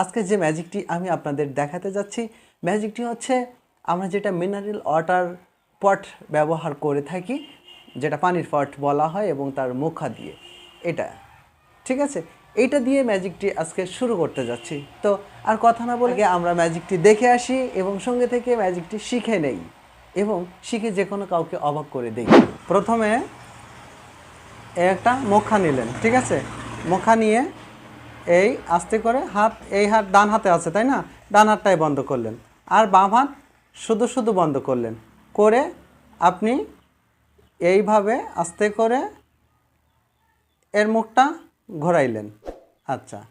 আজকে যে ম্যাজিকটি আমি আপনাদের দেখাতে যাচ্ছি, ম্যাজিকটি হচ্ছে আমরা যেটা মিনারেল ওয়াটার পট ব্যবহার করে থাকি, যেটা পানির পট বলা হয় এবং তার মুখা দিয়ে, এটা, ঠিক আছে? এইটা দিয়ে ম্যাজিকটি আজকে শুরু করতে যাচ্ছি। তো আর কথা না বলে আমরা ম্যাজিকটি দেখে আসি এবং সঙ্গে থেকে ম্যাজিকটি শিখে নেই এবং শিখে যে কোনো কাউকে অবাক করে দেই। প্রথমে একটা মুখা নিলেন, ঠিক আছে? মুখা নিয়ে এই আস্তে করে হাত, এই হাত ডান হাতে আছে, তাই না? ডান হাতটাই বন্ধ করলেন। আর বাম হাত শুধু শুধু বন্ধ করলেন। করে আপনি এইভাবে আস্তে করে এর মুখটা ঘোরাইলেন। আচ্ছা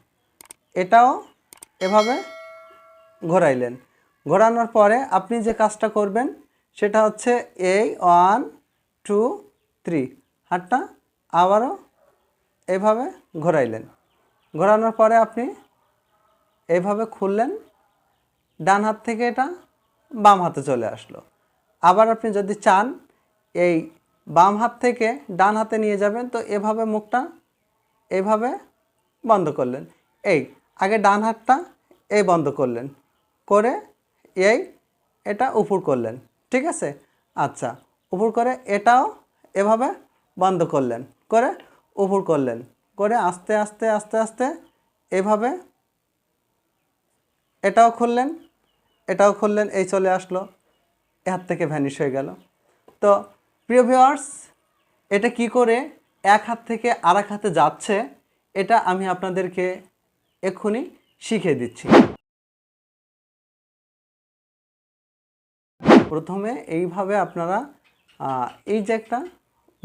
এটাও এভাবে ঘোরাইলেন। ঘোরানোর পরে আপনি যে কাজটা করবেন, সেটা হচ্ছে এই ওয়ান, টু, থ্রি, হাতটা আবারও এভাবে ঘোরাইলেন। ঘোরানোর পরে আপনি এইভাবে খুললেন, ডান হাত থেকে এটা বাম হাতে চলে আসলো। আবার আপনি যদি চান, এই বাম হাত থেকে ডান হাতে নিয়ে যাবেন, তো এভাবে মুখটা এইভাবে বন্ধ করলেন। এই, আগে ডান হাতটা এই বন্ধ করলেন, করে এই এটা উপর করলেন, ঠিক আছে? আচ্ছা উপর করে এটাও এভাবে বন্ধ করলেন, করে উপর করলেন। করে আস্তে আস্তে আস্তে আস্তে এভাবে এটাও খুললেন এটাও খুললেন, এই চলে আসলো, এ হাত থেকে ভ্যানিশ হয়ে গেল। তো প্রিয় ভিউয়ার্স এটা কি করে এক হাত থেকে আর এক হাতে যাচ্ছে, এটা আমি আপনাদেরকে এক্ষুনি শিখিয়ে দিচ্ছি। প্রথমে এইভাবে আপনারা এই যে একটা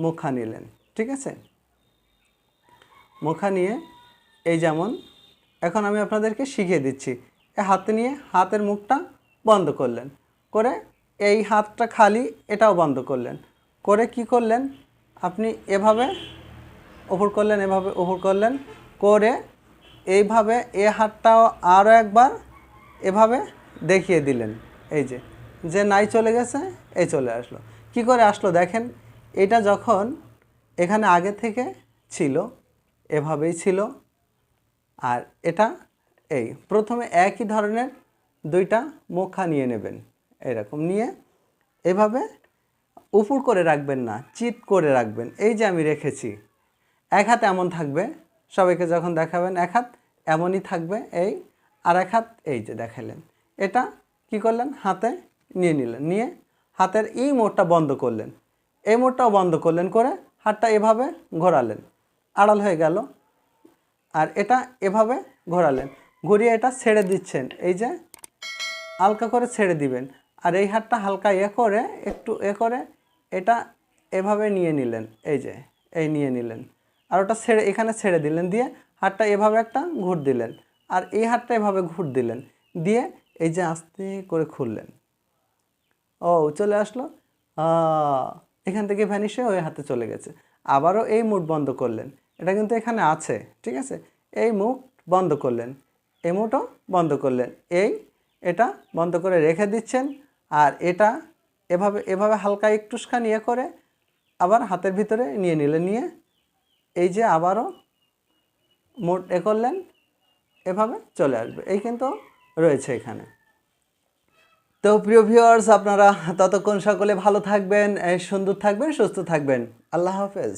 মুখা নিলেন, ঠিক আছে? মুখা নিয়ে, এই যেমন, এখন আমি আপনাদেরকে শিখিয়ে দিচ্ছি। এ হাতে নিয়ে হাতের মুখটা বন্ধ করলেন। করে এই হাতটা খালি এটাও বন্ধ করলেন। করে কি করলেন? আপনি এভাবে ওপর করলেন, এভাবে ওপর করলেন। করে এইভাবে এ হাতটাও আরও একবার এভাবে দেখিয়ে দিলেন। এই যে যে নাই চলে গেছে, এই চলে আসলো। কি করে আসলো দেখেন, এটা যখন এখানে আগে থেকে ছিল এভাবেই ছিল। আর এটা এই, প্রথমে একই ধরনের দুইটা মুখা নিয়ে নেবেন, এরকম নিয়ে এভাবে উপুর করে রাখবেন না চিত করে রাখবেন। এই যে আমি রেখেছি, এক হাত এমন থাকবে, সবাইকে যখন দেখাবেন এক হাত এমনই থাকবে, এই আর এক হাত এই যে দেখালেন। এটা কি করলেন? হাতে নিয়ে নিলেন, নিয়ে হাতের এই মোড়টা বন্ধ করলেন। এই মোড়টাও বন্ধ করলেন, করে হাতটা এভাবে ঘোরালেন। আড়াল হয়ে গেল। আর এটা এভাবে ঘোরালেন। ঘুরিয়ে এটা ছেড়ে দিচ্ছেন। এই যে হালকা করে ছেড়ে দিবেন। আর এই হাতটা হালকা এ করে, একটু এ করে, এটা এভাবে নিয়ে নিলেন। এই যে, এই নিয়ে নিলেন। আর ওটা ছেড়ে, এখানে ছেড়ে দিলেন। দিয়ে হাতটা এভাবে একটা ঘুর দিলেন। আর এই হাতটা এভাবে ঘুর দিলেন। দিয়ে এই যে আস্তে করে খুললেন। ও, চলে আসলো। এখান থেকে ভ্যানিশ ওই হাতে চলে গেছে। আবারও এই মুড বন্ধ করলেন। এটা কিন্তু এখানে আছে, ঠিক আছে? এই মুখ বন্ধ করলেন, এই মুখও বন্ধ করলেন, এই এটা বন্ধ করে রেখে দিচ্ছেন, আর এটা এভাবে এভাবে হালকা একটুখানি ইয়ে করে আবার হাতের ভিতরে নিয়ে নিলেন, নিয়ে এই যে আবারও মোট এ করলেন, এভাবে চলে আসবে, এই কিন্তু রয়েছে এখানে। তো প্রিয় ভিউয়ার্স আপনারা ততক্ষণ সকলে ভালো থাকবেন সুন্দর থাকবেন, সুস্থ থাকবেন। আল্লাহ হাফেজ।